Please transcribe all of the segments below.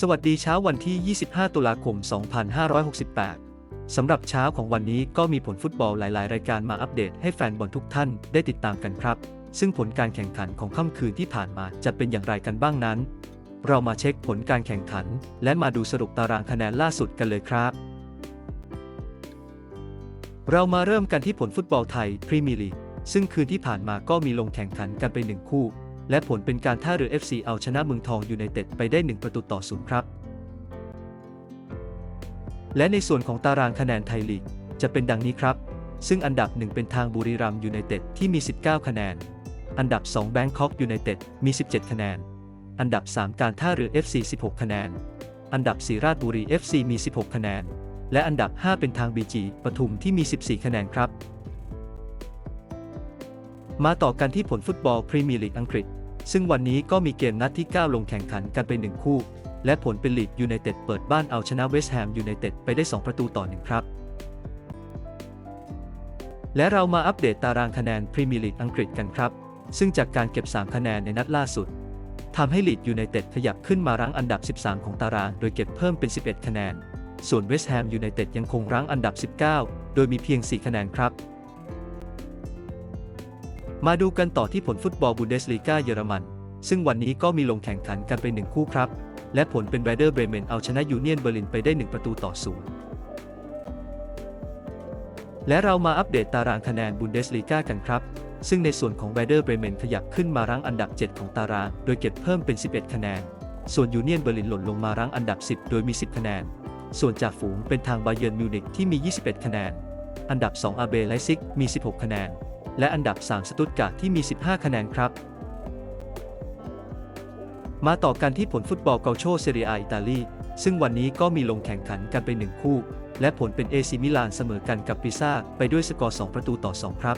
สวัสดีเช้าวันที่ 25 ตุลาคม 2568 สำหรับเช้าของวันนี้ก็มีผลฟุตบอลหลาย ๆ รายการมาอัปเดตให้แฟนบอลทุกท่านได้ติดตามกันครับ ซึ่งผลการแข่งขันของค่ำคืนที่ผ่านมาจะเป็นอย่างไรกันบ้างนั้น เรามาเช็คผลการแข่งขัน และมาดูสรุปตารางคะแนนล่าสุดกันเลยครับ เรามาเริ่มกันที่ผลฟุตบอลไทยพรีเมียร์ลีกซึ่งคืนที่ผ่านมาก็มีลงแข่งขันกันไปหนึ่งคู่ และผลเป็นการท่าเรือ FC เอาชนะเมืองทองอยูไนเต็ดไปได้ 1 ประตูต่อศูนย์ครับ และในส่วนของตารางคะแนนไทยลีกจะเป็นดังนี้ครับ ซึ่งอันดับ 1 เป็นทางบุรีรัมย์ยูไนเต็ดที่มี 19 คะแนน อันดับ 2 แบงคอกยูไนเต็ดมี 17 คะแนน อันดับ 3 การท่าเรือ FC 16 คะแนน อันดับ 4 ราชบุรี FC มี 16 คะแนน และอันดับ 5 เป็นทางบีจีปทุมที่มี 14 คะแนนครับ มาต่อกันที่ผลฟุตบอลพรีเมียร์ลีกอังกฤษ ซึ่งวันนี้ก็มีเกมนัดที่ 9 ลงแข่งขันกันไป 1 คู่ และผลเป็นลีดยูไนเต็ดเปิดบ้านเอาชนะเวสต์แฮมยูไนเต็ดไปได้ 2 ประตูต่อ 1 ครับ และเรามาอัปเดตตารางคะแนนพรีเมียร์ลีกอังกฤษกันครับ ซึ่งจากการเก็บ 3 คะแนนในนัดล่าสุดทำให้ลีดยูไนเต็ดขยับขึ้นมารั้งอันดับ 13 ของตาราง โดยเก็บเพิ่มเป็น 11 คะแนน ส่วนเวสต์แฮมยูไนเต็ดยังคงรั้งอันดับ 19 โดยมีเพียง 4 คะแนนครับ มาดูกันต่อที่ผลฟุตบอลบุนเดสลีกาเยอรมัน ซึ่งวันนี้ก็มีลงแข่งขันกันไปหนึ่งคู่ครับ และผลเป็นไ e เดอร์เบรเมนเอาชนะยูเนียนเบอร์ลินไปได้ 1 ประตูต่อศูนย์และเรามาอัปเดตตารางคะแนนบุนเดสลีกากันครับ ซึ่งในส่วนของไ e เดอร์เบรเมนขยับขึ้นมารั้งอันดับ 7 ของตาราง โดยเก็บเพิ่มเป็น 11 คะแนน ส่วนยูเนียนเบอร์ลินหล่นลงมารั้งอันดับ 10 โดยมี 10 คะแนน ส่วนจากฝูงเป็นทางบาเยิร์นมิวนิกที่มี 21 คะแนน อันดับ 2 อาเบไลซิกมี 16 คะแนน และอันดับ 3 สตุตการ์ที่มี 15 คะแนนครับ มาต่อกันที่ผลฟุตบอลเกาโชเซเรียอิตาลี ซึ่งวันนี้ก็มีลงแข่งขันกันไปหนึ่งคู่ และผลเป็นเอซิมิลานเสมอกันกับปิซ่าไปด้วยสกอร์ 2 ประตูต่อ 2 ครับ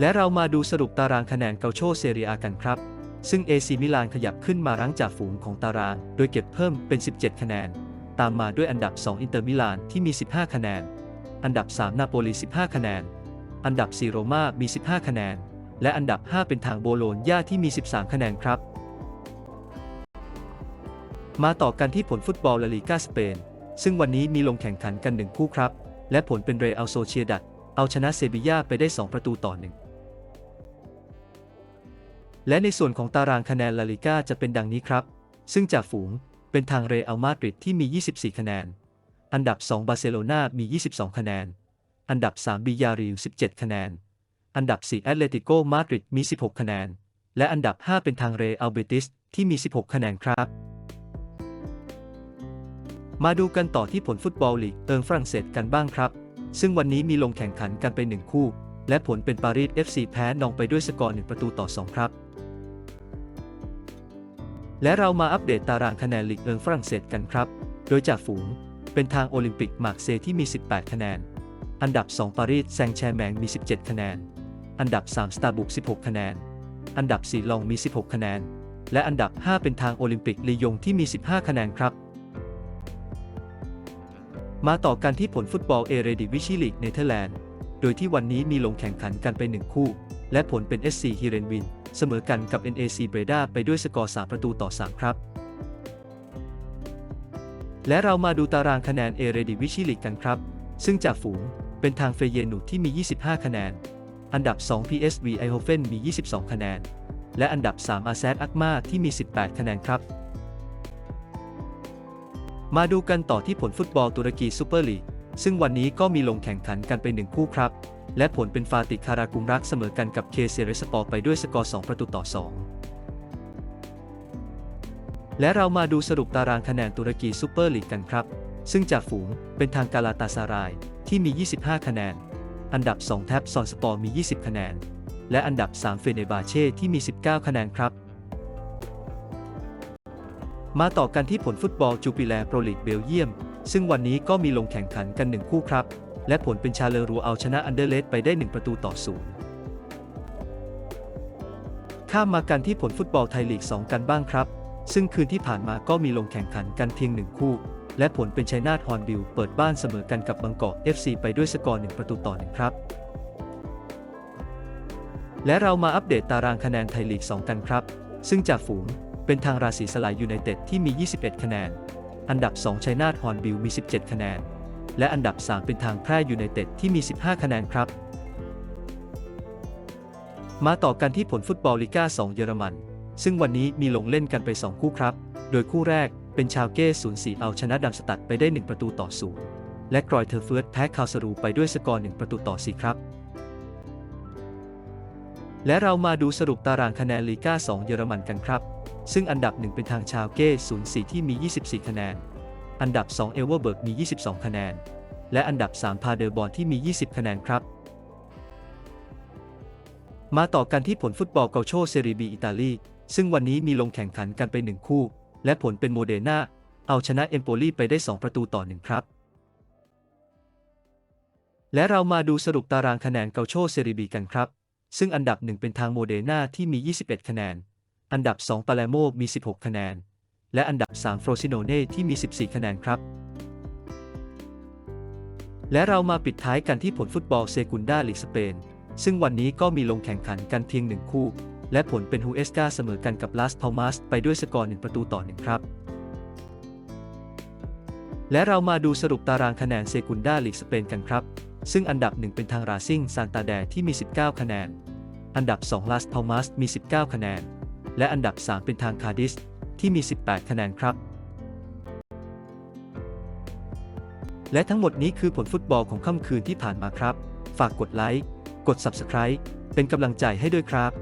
และเรามาดูสรุปตารางคะแนนเกาโชเซเรียกันครับ ซึ่งเอซิมิลานขยับขึ้นมารั้งจากฝูงของตาราง โดยเก็บเพิ่มเป็น 17 คะแนน ตามมาด้วยอันดับ 2 อินเตอร์มิลานที่มี 15 คะแนน อันดับ 3 นาโปลี 15 คะแนน อันดับ 4 โรม่ามี 15 คะแนน และอันดับ 5 เป็นทางโบโลญญาที่มี 13 คะแนนครับ มาต่อกันที่ผลฟุตบอลลาลีกาสเปน ซึ่งวันนี้มีลงแข่งขันกันหนึ่งคู่ครับ และผลเป็นเรอัลโซเชียดัดเอาชนะเซบียาไปได้ 2 ประตูต่อหนึ่งและในส่วนของตารางคะแนนลาลิกาจะเป็นดังนี้ครับ ซึ่งจากฝูงเป็นทางเรอัลมาดริดที่มี 24 คะแนน อันดับ 2 บาร์เซโลนามี 22 คะแนน อันดับ 3 บิยาริล 17 คะแนน อันดับ 4 แอตเลติโก มาดริด มี 16 คะแนน และอันดับ 5 เป็นทางเรอัลเบติส ที่มี 16 คะแนนครับ มาดูกันต่อที่ผลฟุตบอลลีกเอิงฝรั่งเศสกันบ้างครับ ซึ่งวันนี้มีลงแข่งขันกันไป 1 คู่ และผลเป็นปารีส FC แพ้นองไปด้วยสกอร์ 1 ประตูต่อ 2 ครับและเรามาอัปเดตตารางคะแนนลีกเอิงฝรั่งเศสกันครับ โดยจากฝูง เป็นทางโอลิมปิกมาร์เซที่มี 18 คะแนน อันดับ 2 ปารีสแซงแชร์แมงมี 17 คะแนน อันดับ 3 สตาร์บุก 16 คะแนน อันดับ 4 ลองมี 16 คะแนน และอันดับ 5 เป็นทางโอลิมปิกลียงที่มี 15 คะแนนครับ มาต่อกันที่ผลฟุตบอลเอเรดิวิชิลีกเนเธอร์แลนด์ โดยที่วันนี้มีลงแข่งขันกันไป 1 คู่ และผลเป็น SC ฮิเรนวิน เสมอกันกับ NAC เบรดาไปด้วยสกอร์ 3 ประตูต่อ 3 ครับ และเรามาดูตารางคะแนนเอเรดิวิชิลีกกันครับ ซึ่งจากฝูงเป็นทางเฟเยนูที่มี 25 คะแนน อันดับ 2 PSV ไอโฮเฟนมี 22 คะแนน และอันดับ 3 อาแซดอักมาที่มี 18 คะแนนครับ มาดูกันต่อที่ผลฟุตบอลตุรกีซูเปอร์ลีก ซึ่งวันนี้ก็มีลงแข่งขันกันไปหนึ่งคู่ครับ และผลเป็นฟาติคารากุมรักเสมอกันกับเคเซเรสปอร์ไปด้วยสกอร์ 2 ประตูต่อ 2 และเรามาดูสรุปตารางคะแนนตุรกีซูเปอร์ลีกกันครับ ซึ่งจากฝูงเป็นทางกาลาตาซารายที่มี 25 คะแนน อันดับ 2 แท็บซอนสปอร์มี 20 คะแนน และอันดับ 3 เฟเนบาเช่ที่มี 19 คะแนนครับ มาต่อกันที่ผลฟุตบอลจูปิแลโปรลีกเบลเยียม ซึ่งวันนี้ก็มีลงแข่งขันกันหนึ่งคู่ครับ และผลเป็นชาเลอรูเอาชนะอันเดอร์เลสไปได้ 1 ประตูต่อศูนย์ข้ามมากันที่ผลฟุตบอลไทยลีก 2 กันบ้างครับ ซึ่งคืนที่ผ่านมาก็มีลงแข่งขันกันเพียงหนึ่งคู่ และผลเป็นชัยนาทฮอนบิลเปิดบ้านเสมอกันกับบางกอก FC ไปด้วยสกอร์1ประตูต่อหนึ่งครับ และเรามาอัปเดตตารางคะแนนไทยลีก 2 กันครับ ซึ่งจากฝูงเป็นทางราศีสลายยูไนเต็ดที่มี 21 คะแนน อันดับ 2ชัยนาทฮอนบิลมี 17 คะแนน และอันดับ 3 เป็นทางแพร่ยูไนเต็ดที่มี 15 คะแนนครับ มาต่อกันที่ผลฟุตบอลลีกา2 เยอรมัน ซึ่งวันนี้มีลงเล่นกันไป 2 คู่ครับ โดยคู่แรกเป็นชาวเก้04เอาชนะดัมสตัดไปได้ 1 ประตูต่อ0และกรอยเทอร์เฟิร์สแพ้คาวสรูไปด้วยสกอร์ 1 ประตูต่อ 4 ครับ และเรามาดูสรุปตารางคะแนนลีกา2 เยอรมันกันครับ ซึ่งอันดับ 1 เป็นทางชาวเก้04ที่มี 24 คะแนน อันดับ 2 เอเวอร์เบิร์กมี 22 คะแนน และอันดับ 3 พาเดอร์บอลที่มี 20 คะแนนครับมาต่อกันที่ผลฟุตบอลเกาโชเซรีบีอิตาลี ซึ่งวันนี้มีลงแข่งขันกันไป1คู่ และผลเป็นโมเดนาเอาชนะเอมโปลีไปได้ 2 ประตูต่อ1ครับ และเรามาดูสรุปตารางคะแนนเกาโชเซรีบีกันครับ ซึ่งอันดับ1เป็นทางโมเดนาที่มี 21 คะแนน อันดับ 2 ปาเลโมมี 16 คะแนน และอันดับ 3 โฟรซิโนเน่ที่มี 14 คะแนนครับและเรามาปิดท้ายกันที่ผลฟุตบอลเซกุนดาลีกสเปน ซึ่งวันนี้ก็มีลงแข่งขันกันเพียงหนึ่งคู่ และผลเป็นฮูเอสกาเสมอกันกับลาสพามัสไปด้วยสกอร์1ประตูต่อ1ครับ และเรามาดูสรุปตารางคะแนนเซกุนดาลีกสเปนกันครับ ซึ่งอันดับ 1 เป็นทางราซิงซานตาแดที่มี 19 คะแนน อันดับ 2 ลาสพามัสมี 19 คะแนน และอันดับ 3 เป็นทางคาดิสที่มี 18 คะแนนครับ และทั้งหมดนี้คือผลฟุตบอลของค่ำคืนที่ผ่านมาครับ ฝากกดไลค์ กด Subscribe เป็นกำลังใจให้ด้วยครับ